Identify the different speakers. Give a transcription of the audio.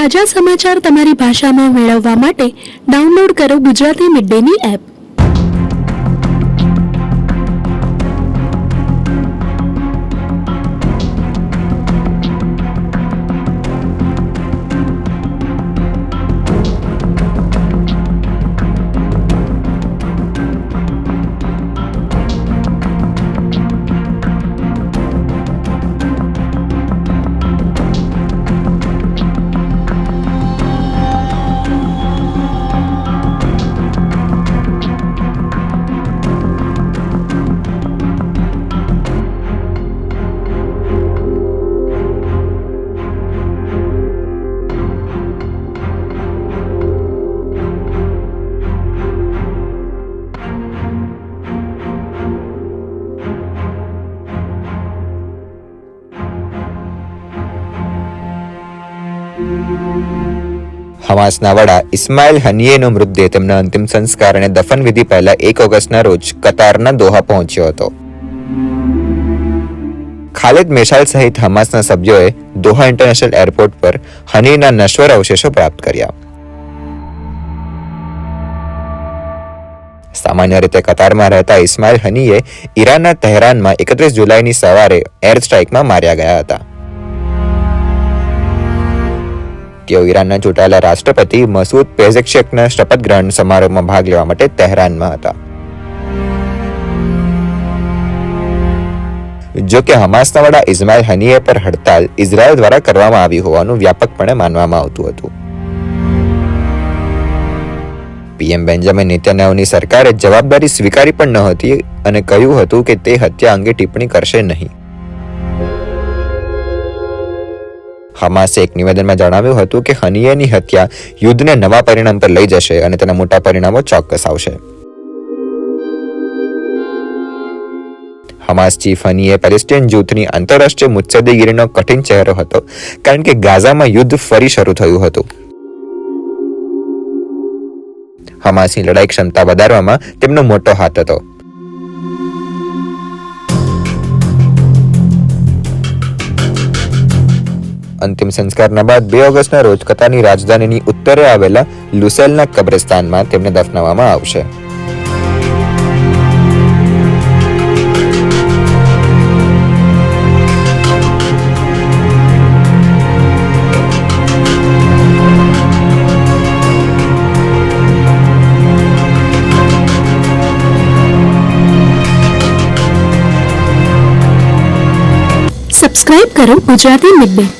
Speaker 1: તાજા સમાચાર તમારી ભાષામાં મેળવવા માટે ડાઉનલોડ કરો ગુજરાતી મિડ ડેની એપ
Speaker 2: હમાસના વડા ઇસ્માઇલ હનીયેનો મૃતદેહ તેમના અંતિમ સંસ્કાર અને દફન વિધિ પહેલા એક ઓગસ્ટના રોજ કતારના દોહા પહોંચ્યો હતો. ખાલિદ મેશાલ સહિત હમાસના સભ્યોએ દોહા ઇન્ટરનેશનલ એરપોર્ટ પર હનીના નશ્વર અવશેષો પ્રાપ્ત કર્યા. સામાન્ય રીતે કતારમાં રહેતા ઇસ્માઇલ હનીએ ઈરાનના તહેરાનમાં એકત્રીસ જુલાઈની સવારે એર સ્ટ્રાઇકમાં માર્યા ગયા હતા. તેઓ ઈરાનના ચૂંટાયેલા રાષ્ટ્રપતિ મસૂદ પેઝેક્શેકના શપથ ગ્રહણ સમારોહમાં ભાગ લેવા માટે તહેરાનમાં હતા. જો કે હમાસના વડા ઇસ્માઇલ હનીએ પર હડતાલ ઇઝરાયલ દ્વારા કરવામાં આવી હોવાનું વ્યાપકપણે માનવામાં આવતું હતું. પીએમ બેન્જામિન નેતન્યાહુની સરકારે જવાબદારી સ્વીકારી પણ ન હતી અને કહ્યું હતું કે તે હત્યા અંગે ટિપ્પણી કરશે નહીં. હમાસે એક નિવેદનમાં જણાવ્યું હતું કે હનીયની હત્યા યુદ્ધને નવા પરિણામ પર લઈ જશે અને તેના મોટા પરિણામો ચોક્કસ આવશે. હમાસ ચીફ હનીએ પેલેસ્ટીન જૂથની આંતરરાષ્ટ્રીય મુત્સદ્દેગીરીનો કઠિન ચહેરો હતો કારણ કે ગાઝામાં યુદ્ધ ફરી શરૂ થયું હતું. હમાસની લડાઈ ક્ષમતા વધારવામાં તેમનો મોટો હાથ હતો. અંતિમ સંસ્કારના બાદ બે ઓગસ્ટના રોજ કતારની રાજધાનીની ઉત્તરે આવેલા લુસેલના કબ્રસ્તાનમાં તેમને દફનાવવામાં આવશે.
Speaker 1: સબસ્ક્રાઇબ કરો Gujarati mid day